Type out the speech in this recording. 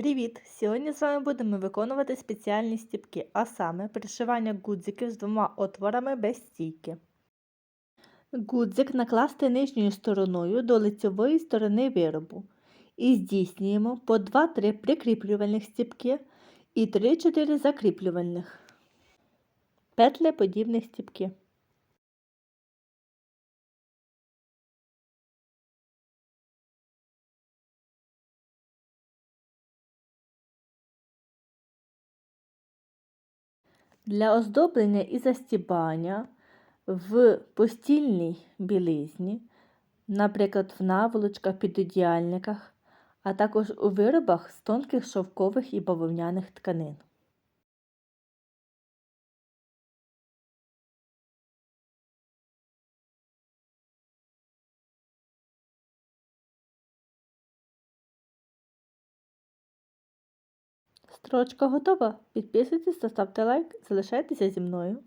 Привіт! Сьогодні з вами будемо виконувати спеціальні стіпки, а саме пришивання гудзиків з двома отворами без стійки. Гудзик накласти нижньою стороною до лицьової сторони виробу і здійснюємо по 2-3 прикріплювальних стіпки і 3-4 закріплювальних петлеподібних стіпки. Для оздоблення і застібання в постільній білизні, наприклад, в наволочках, підодіяльниках, а також у виробах з тонких шовкових і бавовняних тканин. Строчка готова. Підписуйтесь та ставте лайк. Залишайтеся зі мною.